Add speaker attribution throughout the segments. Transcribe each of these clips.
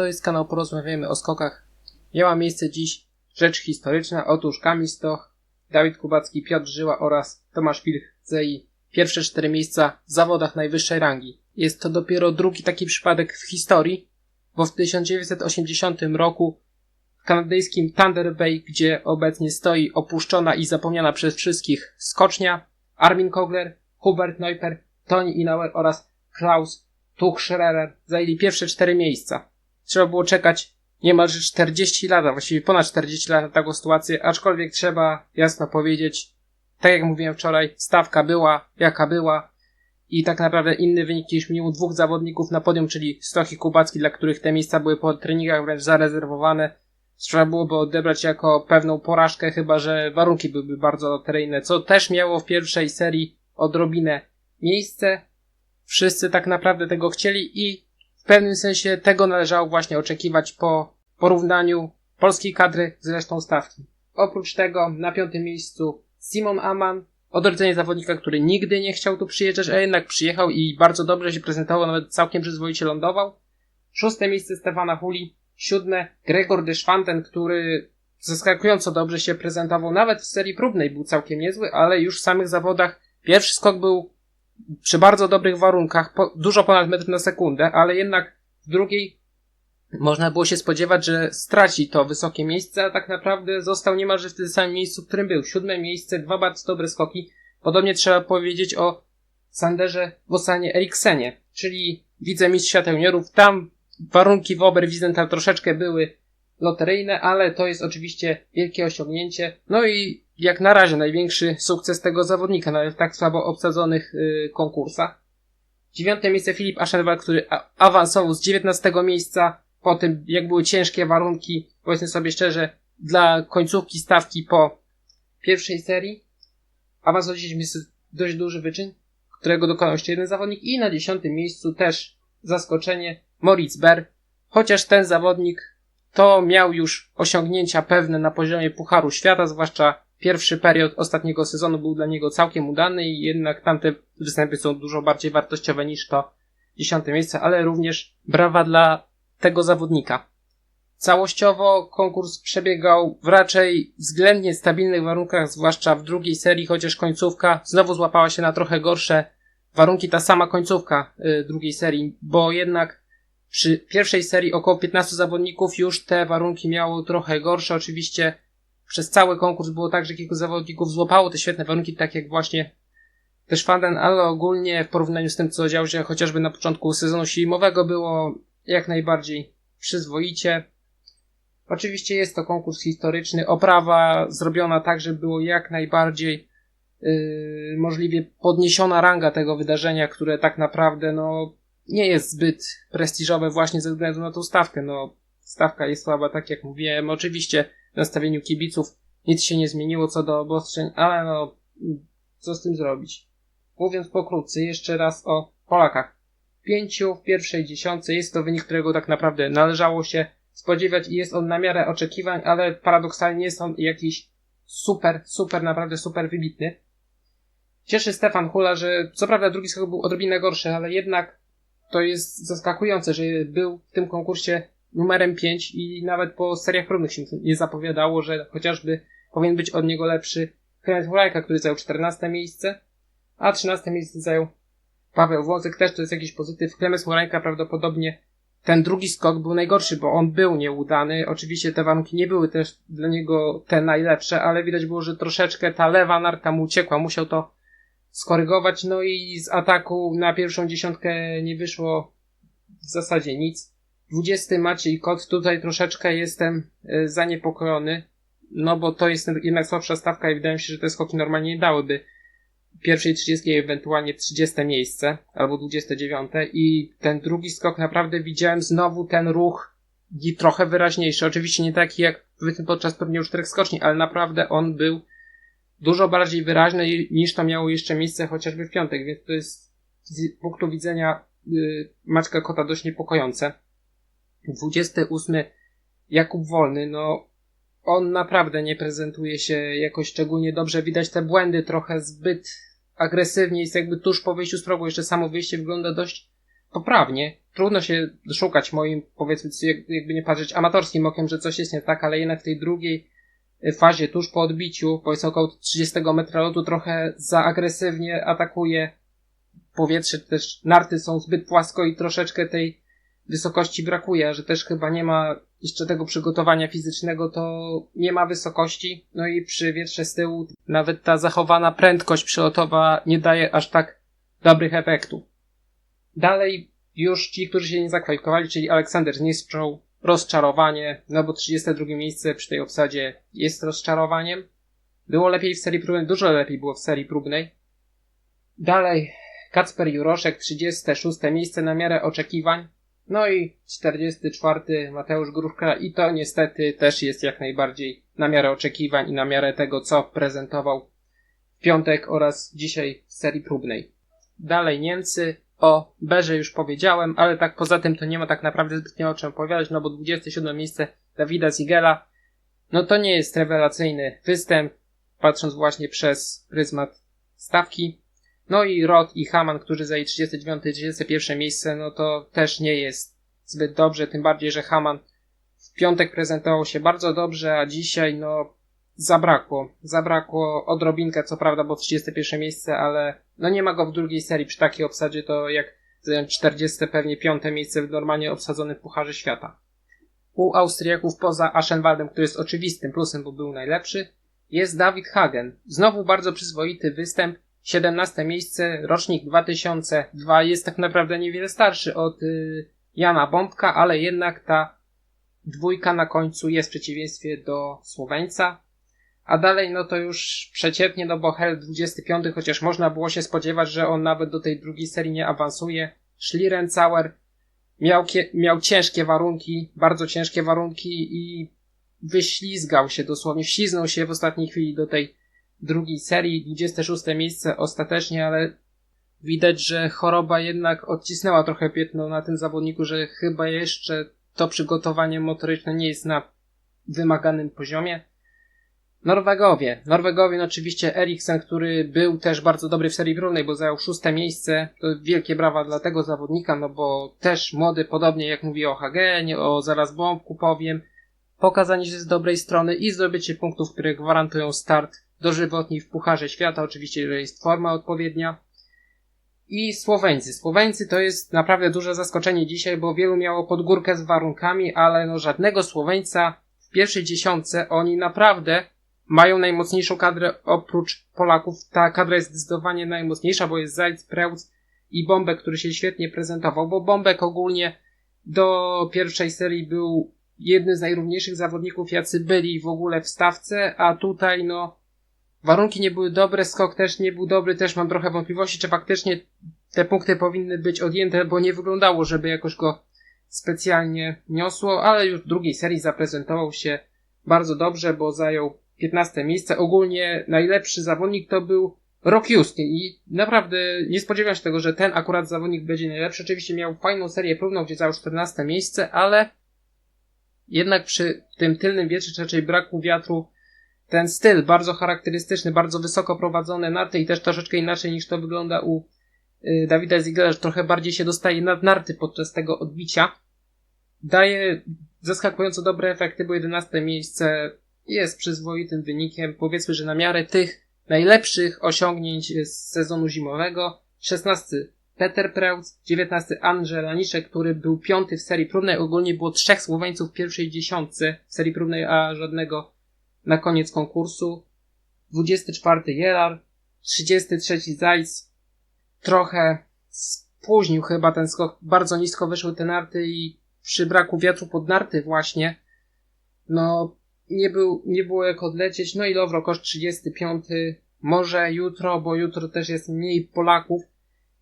Speaker 1: to jest kanał Porozmawiajmy o skokach. Miała miejsce dziś rzecz historyczna. Otóż Kamil Stoch, Dawid Kubacki, Piotr Żyła oraz Tomasz Pilch zajęli pierwsze cztery miejsca w zawodach najwyższej rangi. Jest to dopiero drugi taki przypadek w historii, bo w 1980 roku w kanadyjskim Thunder Bay, gdzie obecnie stoi opuszczona i zapomniana przez wszystkich skocznia, Armin Kogler, Hubert Neuper, Tony Inauer oraz Klaus Tuchscherer zajęli pierwsze cztery miejsca. Trzeba było czekać niemalże 40 lat, a właściwie ponad 40 lat na taką sytuację, aczkolwiek trzeba jasno powiedzieć, tak jak mówiłem wczoraj, stawka była jaka była i tak naprawdę inny wynik niż minimum dwóch zawodników na podium, czyli Stoch i Kubacki, dla których te miejsca były po treningach wręcz zarezerwowane. Trzeba byłoby odebrać jako pewną porażkę, chyba że warunki byłyby bardzo loteryjne, co też miało w pierwszej serii odrobinę miejsce. Wszyscy tak naprawdę tego chcieli i pewnym sensie tego należało właśnie oczekiwać po porównaniu polskiej kadry z resztą stawki. Oprócz tego na piątym miejscu Simon Aman, odrodzenie zawodnika, który nigdy nie chciał tu przyjeżdżać, a jednak przyjechał i bardzo dobrze się prezentował, nawet całkiem przyzwoicie lądował. Szóste miejsce Stefana Huli, siódme Gregor de Schwanten, który zaskakująco dobrze się prezentował, nawet w serii próbnej był całkiem niezły, ale już w samych zawodach pierwszy skok był przy bardzo dobrych warunkach, po, dużo ponad metr na sekundę, ale jednak w drugiej można było się spodziewać, że straci to wysokie miejsce, a tak naprawdę został niemalże w tym samym miejscu, w którym był. Siódme miejsce, dwa bardzo dobre skoki. Podobnie trzeba powiedzieć o Sanderze Wosanie Eriksenie, czyli wicemistrz świata juniorów. Tam warunki w Oberwiesenthal troszeczkę były loteryjne, ale to jest oczywiście wielkie osiągnięcie. No i jak na razie największy sukces tego zawodnika, nawet w tak słabo obsadzonych yy, konkursach. Dziewiąte miejsce Filip Aschenwald, który awansował z dziewiętnastego miejsca po tym, jak były ciężkie warunki, powiedzmy sobie szczerze, dla końcówki stawki po pierwszej serii. Awansowaliśmy jest dość duży wyczyn, którego dokonał jeszcze jeden zawodnik i na dziesiątym miejscu też zaskoczenie Moritz Ber, chociaż ten zawodnik to miał już osiągnięcia pewne na poziomie Pucharu Świata, zwłaszcza pierwszy period ostatniego sezonu był dla niego całkiem udany i jednak tamte występy są dużo bardziej wartościowe niż to dziesiąte miejsce, ale również brawa dla tego zawodnika. Całościowo konkurs przebiegał w raczej względnie stabilnych warunkach, zwłaszcza w drugiej serii, chociaż końcówka znowu złapała się na trochę gorsze warunki, ta sama końcówka y, drugiej serii, bo jednak przy pierwszej serii około 15 zawodników już te warunki miało trochę gorsze. Oczywiście przez cały konkurs było tak, że kilku zawodników złapało te świetne warunki, tak jak właśnie też Fanden, ale ogólnie w porównaniu z tym, co działo się chociażby na początku sezonu zimowego, było jak najbardziej przyzwoicie. Oczywiście jest to konkurs historyczny, oprawa zrobiona tak, żeby było jak najbardziej yy, możliwie podniesiona ranga tego wydarzenia, które tak naprawdę no, nie jest zbyt prestiżowe właśnie ze względu na tą stawkę. No, stawka jest słaba, tak jak mówiłem. Oczywiście w nastawieniu kibiców nic się nie zmieniło co do obostrzeń, ale no, co z tym zrobić? Mówiąc pokrótce, jeszcze raz o Polakach pięciu w pierwszej dziesiątce. Jest to wynik, którego tak naprawdę należało się spodziewać i jest on na miarę oczekiwań, ale paradoksalnie nie jest on jakiś super, super, naprawdę super wybitny. Cieszy Stefan Hula, że co prawda drugi skok był odrobinę gorszy, ale jednak to jest zaskakujące, że był w tym konkursie numerem 5 i nawet po seriach próbnych się nie zapowiadało, że chociażby powinien być od niego lepszy Kenneth Hulajka, który zajął 14 miejsce, a 13 miejsce zajął Paweł Włosek też to jest jakiś pozytyw. Klemens Morańka prawdopodobnie ten drugi skok był najgorszy, bo on był nieudany. Oczywiście te warunki nie były też dla niego te najlepsze, ale widać było, że troszeczkę ta lewa narka mu uciekła. Musiał to skorygować. No i z ataku na pierwszą dziesiątkę nie wyszło w zasadzie nic. 20 Maciej Kot, tutaj troszeczkę jestem e, zaniepokojony, no bo to jest jednak słabsza stawka i wydaje mi się, że te skoki normalnie nie dałyby pierwszej 30, ewentualnie 30 miejsce, albo 29 i ten drugi skok naprawdę widziałem znowu ten ruch i trochę wyraźniejszy. Oczywiście nie taki jak powiedzmy podczas turnieju czterech skoczni, ale naprawdę on był dużo bardziej wyraźny niż to miało jeszcze miejsce chociażby w piątek, więc to jest z punktu widzenia yy, Maćka Kota dość niepokojące. 28 Jakub Wolny, no on naprawdę nie prezentuje się jakoś szczególnie dobrze. Widać te błędy trochę zbyt agresywnie, jest jakby tuż po wyjściu z progu, jeszcze samo wyjście wygląda dość poprawnie. Trudno się szukać moim, powiedzmy, jakby nie patrzeć amatorskim okiem, że coś jest nie tak, ale jednak tej drugiej y, fazie, tuż po odbiciu, powiedzmy około 30 metra lotu, trochę za agresywnie atakuje powietrze, też narty są zbyt płasko i troszeczkę tej wysokości brakuje, że też chyba nie ma jeszcze tego przygotowania fizycznego, to nie ma wysokości. No i przy wietrze z tyłu nawet ta zachowana prędkość przelotowa nie daje aż tak dobrych efektów. Dalej już ci, którzy się nie zakwalifikowali, czyli Aleksander Nistrow, rozczarowanie, no bo 32 miejsce przy tej obsadzie jest rozczarowaniem. Było lepiej w serii próbnej, dużo lepiej było w serii próbnej. Dalej Kacper Juroszek, 36 miejsce na miarę oczekiwań. No i 44 Mateusz Grówka i to niestety też jest jak najbardziej na miarę oczekiwań i na miarę tego, co prezentował w piątek oraz dzisiaj w serii próbnej. Dalej Niemcy, o Berze już powiedziałem, ale tak poza tym to nie ma tak naprawdę zbytnio o czym opowiadać, no bo 27 miejsce Dawida Zigela, no to nie jest rewelacyjny występ, patrząc właśnie przez pryzmat stawki. No i Rod i Haman, którzy zajęli 39 i 31 miejsce, no to też nie jest zbyt dobrze, tym bardziej, że Haman w piątek prezentował się bardzo dobrze, a dzisiaj no zabrakło. Zabrakło odrobinkę, co prawda, bo 31 miejsce, ale no nie ma go w drugiej serii. Przy takiej obsadzie to jak zająć 40 pewnie piąte miejsce w normalnie obsadzonym Pucharze Świata. U Austriaków poza Aschenwaldem, który jest oczywistym plusem, bo był najlepszy, jest David Hagen. Znowu bardzo przyzwoity występ. 17 miejsce, rocznik 2002, jest tak naprawdę niewiele starszy od y, Jana Bombka, ale jednak ta dwójka na końcu jest w przeciwieństwie do Słoweńca. A dalej, no to już przeciętnie, no bo Hell 25, chociaż można było się spodziewać, że on nawet do tej drugiej serii nie awansuje. Schlierencauer miał, miał ciężkie warunki, bardzo ciężkie warunki i wyślizgał się dosłownie, wśliznął się w ostatniej chwili do tej drugiej serii, 26 miejsce ostatecznie, ale widać, że choroba jednak odcisnęła trochę piętno na tym zawodniku, że chyba jeszcze to przygotowanie motoryczne nie jest na wymaganym poziomie. Norwegowie. Norwegowie, no oczywiście Eriksen, który był też bardzo dobry w serii równej, bo zajął szóste miejsce. To wielkie brawa dla tego zawodnika, no bo też młody, podobnie jak mówi o Hagenie, o zaraz bombku powiem. Pokazanie się z dobrej strony i zdobycie punktów, które gwarantują start dożywotni w Pucharze Świata, oczywiście, że jest forma odpowiednia. I Słoweńcy. Słoweńcy to jest naprawdę duże zaskoczenie dzisiaj, bo wielu miało podgórkę z warunkami, ale no żadnego Słoweńca w pierwszej dziesiątce oni naprawdę mają najmocniejszą kadrę oprócz Polaków. Ta kadra jest zdecydowanie najmocniejsza, bo jest Zajc, Preutz i Bombek, który się świetnie prezentował, bo Bombek ogólnie do pierwszej serii był jednym z najrówniejszych zawodników, jacy byli w ogóle w stawce, a tutaj no warunki nie były dobre, skok też nie był dobry, też mam trochę wątpliwości, czy faktycznie te punkty powinny być odjęte, bo nie wyglądało, żeby jakoś go specjalnie niosło, ale już w drugiej serii zaprezentował się bardzo dobrze, bo zajął 15 miejsce. Ogólnie najlepszy zawodnik to był Rock Houston i naprawdę nie spodziewam się tego, że ten akurat zawodnik będzie najlepszy. Oczywiście miał fajną serię próbną, gdzie zajął 14 miejsce, ale jednak przy tym tylnym wietrze, czy raczej braku wiatru, ten styl bardzo charakterystyczny, bardzo wysoko prowadzone narty i też troszeczkę inaczej niż to wygląda u y, Dawida Ziegler, że trochę bardziej się dostaje nad narty podczas tego odbicia. Daje zaskakująco dobre efekty, bo 11 miejsce jest przyzwoitym wynikiem. Powiedzmy, że na miarę tych najlepszych osiągnięć z sezonu zimowego. 16 Peter Preutz, 19 Andrzej Laniszek, który był piąty w serii próbnej. Ogólnie było trzech Słoweńców w pierwszej dziesiątce w serii próbnej, a żadnego na koniec konkursu. 24 Jelar, 33 Zajc. Trochę spóźnił chyba ten skok. Bardzo nisko wyszły te narty i przy braku wiatru pod narty właśnie, no nie, był, nie było jak odlecieć. No i Lowro koszt 35. Może jutro, bo jutro też jest mniej Polaków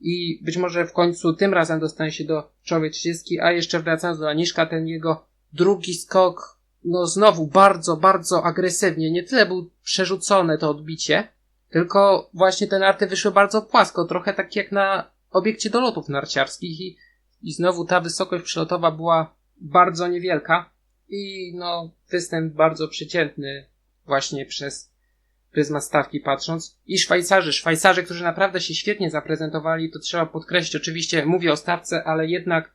Speaker 1: i być może w końcu tym razem dostanie się do czołowej 30. A jeszcze wracając do Aniszka, ten jego drugi skok, no znowu bardzo, bardzo agresywnie. Nie tyle był przerzucone to odbicie, tylko właśnie te narty wyszły bardzo płasko, trochę tak jak na obiekcie do lotów narciarskich i, i znowu ta wysokość przelotowa była bardzo niewielka i no występ bardzo przeciętny właśnie przez pryzmat stawki patrząc. I Szwajcarzy, Szwajcarzy, którzy naprawdę się świetnie zaprezentowali, to trzeba podkreślić. Oczywiście mówię o stawce, ale jednak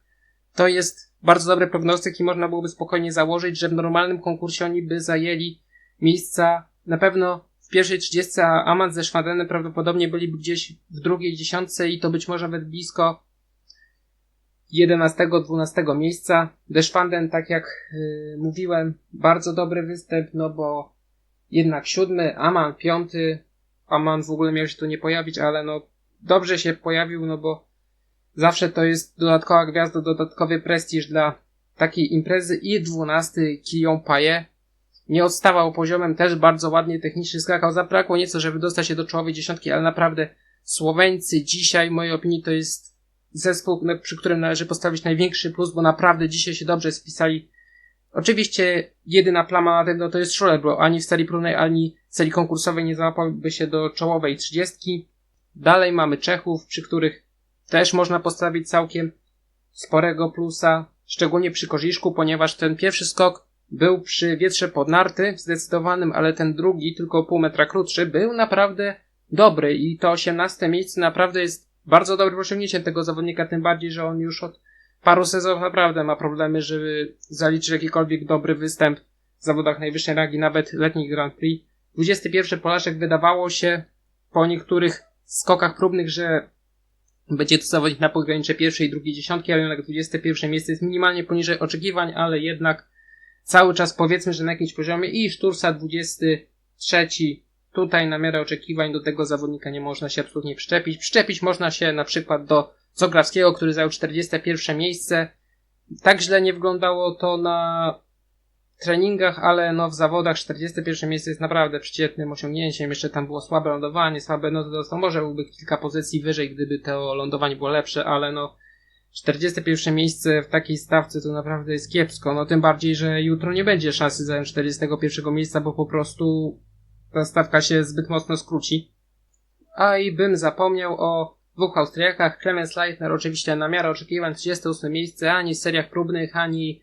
Speaker 1: to jest bardzo dobry prognostyk i można byłoby spokojnie założyć, że w normalnym konkursie oni by zajęli miejsca na pewno w pierwszej 30, a Amand ze Szwadenem prawdopodobnie byliby gdzieś w drugiej dziesiątce i to być może nawet blisko 11-12 miejsca. Deszwanden, tak jak yy, mówiłem, bardzo dobry występ, no bo jednak siódmy, Aman piąty, Aman w ogóle miał się tu nie pojawić, ale no dobrze się pojawił, no bo zawsze to jest dodatkowa gwiazda, dodatkowy prestiż dla takiej imprezy. I dwunasty Kilion Paye. Nie odstawał poziomem, też bardzo ładnie technicznie skakał, zabrakło nieco, żeby dostać się do czołowej dziesiątki, ale naprawdę Słoweńcy dzisiaj, w mojej opinii, to jest zespół, przy którym należy postawić największy plus, bo naprawdę dzisiaj się dobrze spisali. Oczywiście jedyna plama na tym no to jest Schuller, bo ani w serii próbnej, ani w serii konkursowej nie załapałby się do czołowej trzydziestki. Dalej mamy Czechów, przy których też można postawić całkiem sporego plusa, szczególnie przy Korziszku, ponieważ ten pierwszy skok był przy wietrze pod narty zdecydowanym, ale ten drugi, tylko pół metra krótszy, był naprawdę dobry i to 18 miejsce naprawdę jest bardzo dobrym osiągnięciem tego zawodnika, tym bardziej, że on już od paru sezonów naprawdę ma problemy, żeby zaliczyć jakikolwiek dobry występ w zawodach najwyższej rangi, nawet letnich Grand Prix. 21 Polaszek wydawało się po niektórych skokach próbnych, że będzie to zawodnik na pogranicze pierwszej i drugiej dziesiątki, ale jednak 21 miejsce jest minimalnie poniżej oczekiwań, ale jednak cały czas powiedzmy, że na jakimś poziomie i Sztursa 23 tutaj na miarę oczekiwań do tego zawodnika nie można się absolutnie przyczepić. Przyczepić można się na przykład do Zograwskiego, który zajął 41 miejsce. Tak źle nie wyglądało to na treningach, ale no w zawodach 41 miejsce jest naprawdę przeciętnym osiągnięciem. Jeszcze tam było słabe lądowanie, słabe no to może byłby kilka pozycji wyżej, gdyby to lądowanie było lepsze, ale no 41 miejsce w takiej stawce to naprawdę jest kiepsko. No tym bardziej, że jutro nie będzie szansy zająć 41 miejsca, bo po prostu ta stawka się zbyt mocno skróci. A i bym zapomniał o dwóch Austriakach. Clemens Leitner oczywiście na miarę oczekiwań 38 miejsce, ani w seriach próbnych, ani,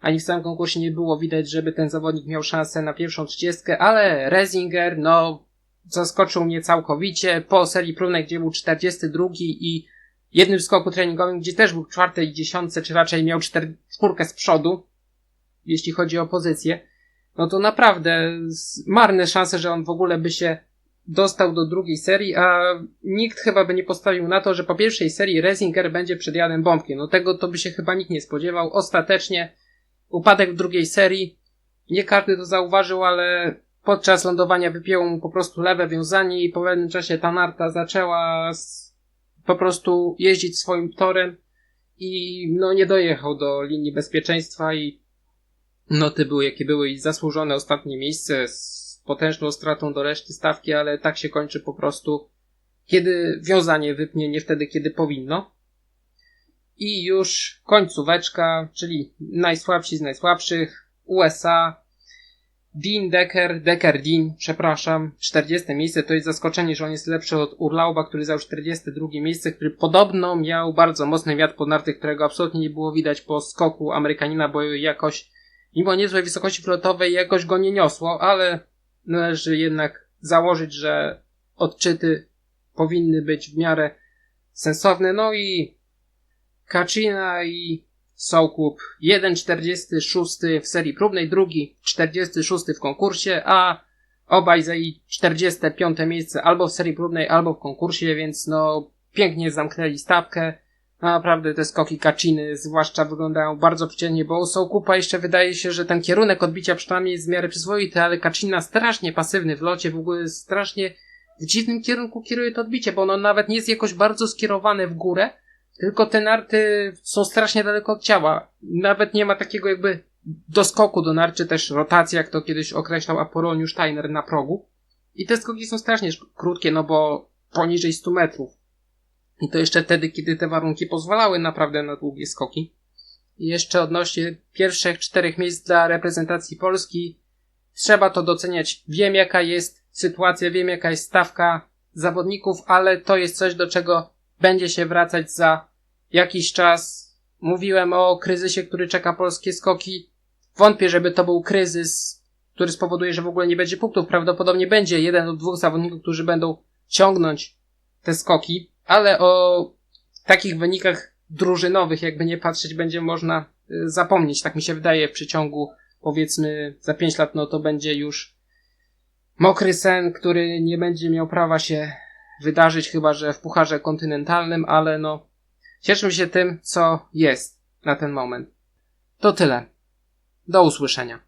Speaker 1: ani w samym konkursie nie było widać, żeby ten zawodnik miał szansę na pierwszą 30, ale Rezinger, no, zaskoczył mnie całkowicie. Po serii próbnej, gdzie był 42 i jednym skoku treningowym, gdzie też był czwartej dziesiątce, czy raczej miał czwórkę z przodu, jeśli chodzi o pozycję, no to naprawdę marne szanse, że on w ogóle by się dostał do drugiej serii, a nikt chyba by nie postawił na to, że po pierwszej serii Resinger będzie przed Janem Bombkiem. No tego to by się chyba nikt nie spodziewał. Ostatecznie upadek w drugiej serii. Nie każdy to zauważył, ale podczas lądowania wypięło mu po prostu lewe wiązanie i po pewnym czasie ta narta zaczęła po prostu jeździć swoim torem i no nie dojechał do linii bezpieczeństwa i noty były jakie były i zasłużone ostatnie miejsce z potężną stratą do reszty stawki, ale tak się kończy po prostu kiedy wiązanie wypnie, nie wtedy kiedy powinno. I już końcóweczka, czyli najsłabsi z najsłabszych, USA, Dean Decker, Decker Dean, przepraszam, 40 miejsce, to jest zaskoczenie, że on jest lepszy od Urlauba, który zajął 42 miejsce, który podobno miał bardzo mocny wiatr pod narty, którego absolutnie nie było widać po skoku Amerykanina, bo jakoś, mimo niezłej wysokości flotowej, jakoś go nie niosło, ale należy jednak założyć, że odczyty powinny być w miarę sensowne, no i Kaczyna i Sołkup 1,46 w serii próbnej, drugi 46 w konkursie, a obaj zajęli 45 miejsce albo w serii próbnej, albo w konkursie, więc no pięknie zamknęli stawkę. Naprawdę te skoki Kaczyny zwłaszcza wyglądają bardzo przeciętnie, bo Sołkupa jeszcze wydaje się, że ten kierunek odbicia przynajmniej jest w miarę przyzwoity, ale Kaczyna strasznie pasywny w locie, w ogóle strasznie w dziwnym kierunku kieruje to odbicie, bo ono nawet nie jest jakoś bardzo skierowane w górę, tylko te narty są strasznie daleko od ciała. Nawet nie ma takiego jakby doskoku do narty, też rotacji, jak to kiedyś określał Apoloniusz Steiner na progu. I te skoki są strasznie krótkie, no bo poniżej 100 metrów. I to jeszcze wtedy, kiedy te warunki pozwalały naprawdę na długie skoki. I jeszcze odnośnie pierwszych czterech miejsc dla reprezentacji Polski, trzeba to doceniać. Wiem, jaka jest sytuacja, wiem, jaka jest stawka zawodników, ale to jest coś, do czego będzie się wracać za jakiś czas. Mówiłem o kryzysie, który czeka polskie skoki. Wątpię, żeby to był kryzys który spowoduje, że w ogóle nie będzie punktów. Prawdopodobnie będzie jeden lub dwóch zawodników, którzy będą ciągnąć te skoki, ale o takich wynikach drużynowych, jakby nie patrzeć, będzie można y, zapomnieć. Tak mi się wydaje, w przeciągu powiedzmy za 5 lat, no to będzie już mokry sen, który nie będzie miał prawa się wydarzyć, chyba że w pucharze kontynentalnym, ale no cieszmy się tym, co jest na ten moment. To tyle. Do usłyszenia.